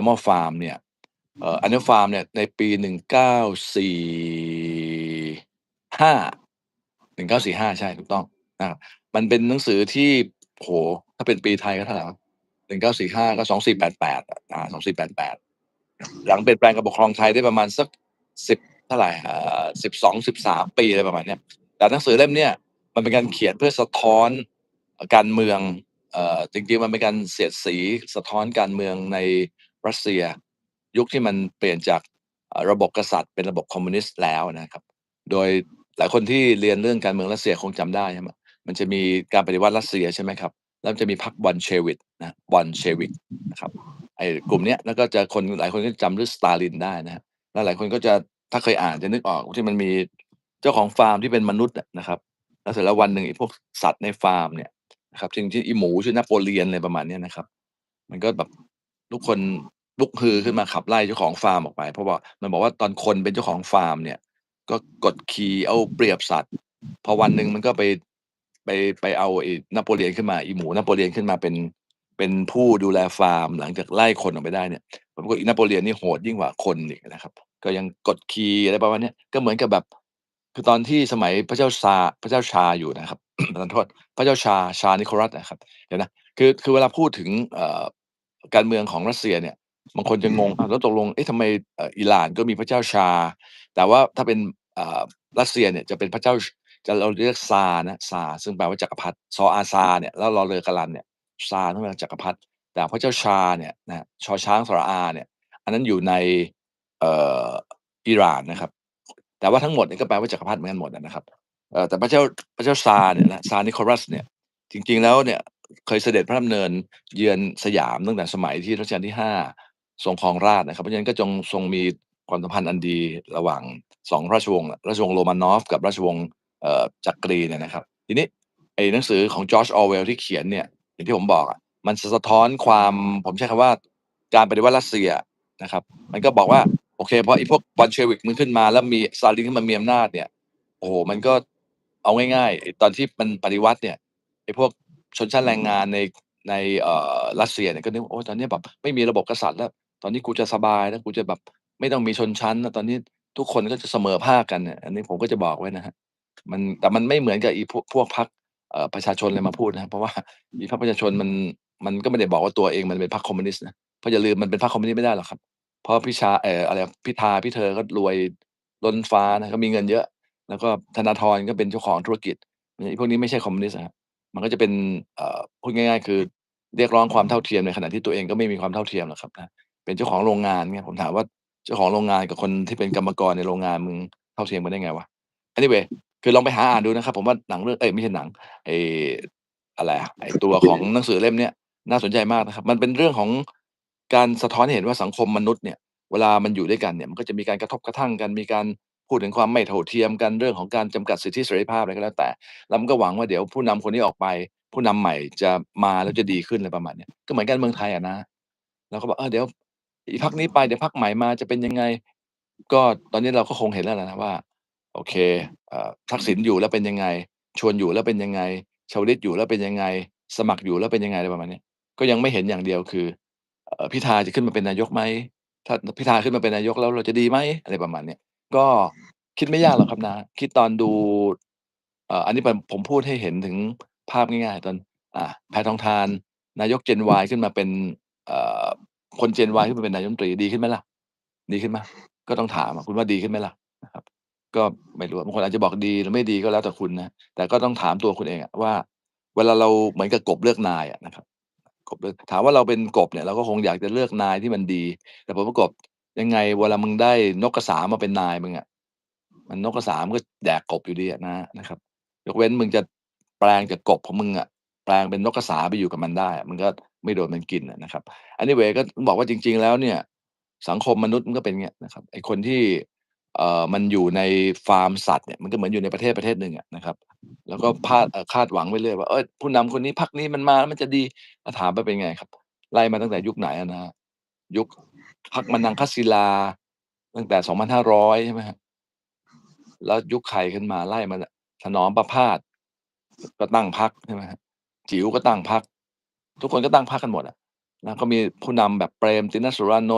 Animal Farm เนี่ยเอ่อ Animal Farm เนี่ยในปี1945 1945ใช่ถูกต้องนะครับมันเป็นหนังสือที่โอ้โฮถ้าเป็นปีไทยก็เท่าไหรวะ1945ก็2488อะอา2488หลังเปลี่ยนแปลงการปกครองไทยได้ประมาณสัก10เท่าไหรเอ่าสิบสอ12-13ปีอะไรประมาณเนี้ยแต่หนังสือเล่มเนี้ยมันเป็นการเขียนเพื่อสะท้อนการเมืองเอ่อจริงๆมันเป็นการเสียดสีสะท้อนการเมืองใน รัสเซีย ยุคที่มันเปลี่ยนจากระบบกษัตริย์เป็นระบบคอมมิวนิสต์แล้วนะครับ โดยหลายคนที่เรียนเรื่องการเมืองรัสเซียคงจำได้ใช่ไหมมันจะมีการปฏิวัติรัสเซียใช่ไหมครับแล้วจะมีพรรค Bolshevik นะ Bolshevik นะครับไอ้กลุ่มเนี้ยแล้วก็จะคนหลายคนก็จำเรื่องสตาลินได้นะแล้วหลายคนก็จะถ้าเคยอ่านจะนึกออกที่มันมีเจ้าของฟาร์มที่เป็นมนุษย์นะครับแล้วเสร็จแล้ววันหนึ่งไอ้พวกสัตว์ในฟาร์มเนี่ยนะครับซึ่งที่อีหมูชื่อนโปเลียนอะไรประมาณเนี้ยนะครับ มันก็แบบทุกคน ลุกฮือขึ้นมาขับไล่เจ้าของฟาร์มออกไป เพราะว่ามันบอกว่าตอนคนเป็นเจ้าของฟาร์มเนี่ย ก็กดขี่เอาเปรียบสัตว์พอวันหนึ่งมันก็ไปไปไปเอาไอ้นโปเลียนขึ้นมาอีหมูนโปเลียนขึ้นมาเป็นเป็นผู้ดูแลฟาร์ม หลังจากไล่คนออกไปได้เนี่ยปรากฏอีนโปเลียนนี่โหดยิ่งกว่าคนอีกนะครับ ก็ยังกดขี่อะไรประมาณนี้ก็เหมือนกับแบบคือตอนที่สมัยพระเจ้าซาพระเจ้าชาอยู่นะครับประทานโทษพระเจ้าชาชา Nicholas อะครับเดี๋ยวนะคือคือเวลาพูดถึงการเมืองของรัสเซียเนี่ย บางคนจะงงอ้าวแล้วตกลงเอ๊ะทำไมอิหร่านก็มีพระเจ้าชา แต่ว่าถ้าเป็นรัสเซียเนี่ยจะเป็นพระเจ้าจะเราเรียกซานะซาซึ่งแปลว่าจักรพรรดิซออาซาเนี่ยแล้วรอเรือกะรันเนี่ยซาต้องแปลว่าจักรพรรดิแต่พระเจ้าชาเนี่ยนะชอช้างสระอาเนี่ย อันนั้นอยู่ในเอ่ออิหร่านนะครับ แต่ว่าทั้งหมดเนี่ยก็แปลว่าจักรพรรดิเหมือนกันหมดนะครับเอ่อแต่พระเจ้าพระเจ้าซาเนี่ยนะซาร์ Nicholas เนี่ย จริง ๆแล้วเนี่ยเคยเสด็จพระดำเนินเยือนสยามตั้งแต่สมัยที่รัชกาลที่5 ทรงครองราชนะครับ เพราะฉะนั้นก็จงทรงมีความสัมพันธ์อันดีระหว่าง2ราชวงศ์ราชวงศ์โรมานอฟ กับราชวงศ์จักรีเนี่ยนะครับ ทีนี้ไอ้หนังสือของ George Orwell ที่เขียนเนี่ยอย่างที่ผมบอกอะมันสะท้อนความผมใช้คำว่าการปฏิวัติรัสเซียนะครับ มันก็บอกว่าโอเคพอไอ้พวก Bolshevik มันขึ้นมา แล้วมีสตาลินขึ้นมามีอำนาจเนี่ยโอ้โฮมันก็เอาง่ายๆตอนที่มันปฏิวัติเนี่ยไอ้พวกชนชั้นแรงงานในในเอ่อรัสเซียเนี่ยก็นึกว่าโอ๊ยตอนนี้แบบไม่มีระบบกษัตริย์แล้ว ตอนนี้กูจะสบายแล้วกูจะแบบไม่ต้องมีชนชั้นแล้วตอนนี้ทุกคนก็จะเสมอภาคกันเนี่ยอันนี้ผมก็จะบอกไว้นะครับมันแต่มันไม่เหมือนกับอีพวกพวกพรรคเอ่อประชาชนอะไรมาพูดนะครับเพราะว่าอีพรรคประชาชนมันมันก็ไม่ได้บอกว่าตัวเองมันเป็นพรรคคอมมิวนิสต์นะเพราะอย่าลืมมันเป็นพรรคคอมมิวนิสต์ไม่ได้หรอกครับ เพราะพิชาเอ่ออะไรอะพิธาพี่เธอก็รวยล้นฟ้านะก็มีเงินเยอะ แล้วก็ธนาธรก็เป็นเจ้าของธุรกิจไอ้พวกนี้ไม่ใช่คอมมิวนิสต์อะครับมันก็จะเป็นเอ่อพูดง่าย ๆ คือเรียกร้องความเท่าเทียมในขณะที่ตัวเองก็ไม่มีความเท่าเทียมหรอกครับนะ เป็นเจ้าของโรงงานเงี้ยผมถามว่าเจ้าของโรงงานกับคนที่เป็นกรรมกรในโรงงานมึงเท่าเทียมกันได้ไงวะ Anyway คือลองไปหาอ่านดูนะครับ ผมว่าหนังเรื่องเอ๊ยไม่ใช่หนังไอ้อะไรไอ้ตัวของหนังสือเล่มเนี้ยน่าสนใจมากนะครับ มันเป็นเรื่องของการสะท้อนเห็นว่าสังคมมนุษย์เนี่ย เวลามันอยู่ด้วยกันเนี่ยมันก็จะมีการกระทบกระทั่งกันมีการพูดถึงความไม่เท่าเทียมกันเรื่องของการจำกัดสิทธิเสรีภาพอะไรก็แล้วแต่แล้วมันก็หวังว่าเดี๋ยวผู้นำคนนี้ออกไป ผู้นำใหม่จะมาแล้วจะดีขึ้นอะไรประมาณเนี้ยก็เหมือนการเมืองไทยอะนะเราก็บอกเออเดี๋ยว อีพรรคนี้ไปเดี๋ยวพรรคใหม่มาจะเป็นยังไง ก็ตอนนี้เราก็คงเห็นแล้วแหละนะว่า โอเคเอ่อทักษิณอยู่แล้วเป็นยังไง ชวนอยู่แล้วเป็นยังไงชวลิตอยู่แล้วเป็นยังไง สมัครอยู่แล้วเป็นยังไงอะไรประมาณนี้ก็ยังไม่เห็นอย่างเดียวคือเอ่อพิธาจะขึ้นมาเป็นนายกไหมถ้าพิธาขึ้นมาเป็นนายกแล้วเราจะดีไหมอะไรประมาณนี้ก็คิดไม่ยากหรอกครับนะ คิดตอนดูเอ่ออันนี้ผมพูดให้เห็นถึงภาพง่ายๆ ตอนอ่าแพทองธารนายก Gen Y ขึ้นมาเป็น เอ่อคน Gen Y ขึ้นมาเป็นนายมนตรีดีขึ้นไหมล่ะ ดีขึ้นไหมก็ต้องถามอะคุณว่าดีขึ้นไหมล่ะนะครับ ก็ไม่รู้บางคนอาจจะบอกดีหรือไม่ดีก็แล้วแต่คุณนะแต่ก็ต้องถามตัวคุณเองอะว่า เวลาเราเหมือนกับกบเลือกนายอะนะครับกบเลือกถามว่าเราเป็นกบเนี่ยเราก็คงอยากจะเลือกนายที่มันดี แต่ผลปรากฏยังไงเวลามึงได้นกกระสามาเป็นนายมึงอะมันนกกระสามก็แดกกบอยู่ดีนะนะครับ ยกเว้นมึงจะแปลงจากกบของมึงอะแปลงเป็นนกกระสาไปอยู่กับมันได้ มันก็ ไม่โดนมันกินนะครับ Anyway ก็บอกว่าจริง ๆ แล้วเนี่ย สังคมมนุษย์มันก็เป็นอย่างเงี้ยนะครับไอ้คนที่เอ่อมันอยู่ในฟาร์มสัตว์เนี่ยมันก็เหมือนอยู่ในประเทศประเทศหนึ่งอะนะครับ แล้วก็พาดคาดหวังไว้เรื่อยว่าเฮ้ยผู้นำคนนี้พรรคนี้มันมาแล้วมันจะดีถามว่าเป็นไงครับ ไล่มาตั้งแต่ยุคไหนอะนะยุคพรรคมนังคศิลา ตั้งแต่2,500ใช่ไหมครับแล้วยุคใครขึ้นมาไล่มาถนอมประพาสก็ตั้งพรรคใช่ไหมครับจิ๋วก็ตั้งพรรค ทุกคนก็ตั้งพรรคกันหมดอะแล้วก็มีผู้นำแบบเปรมตินสุรานน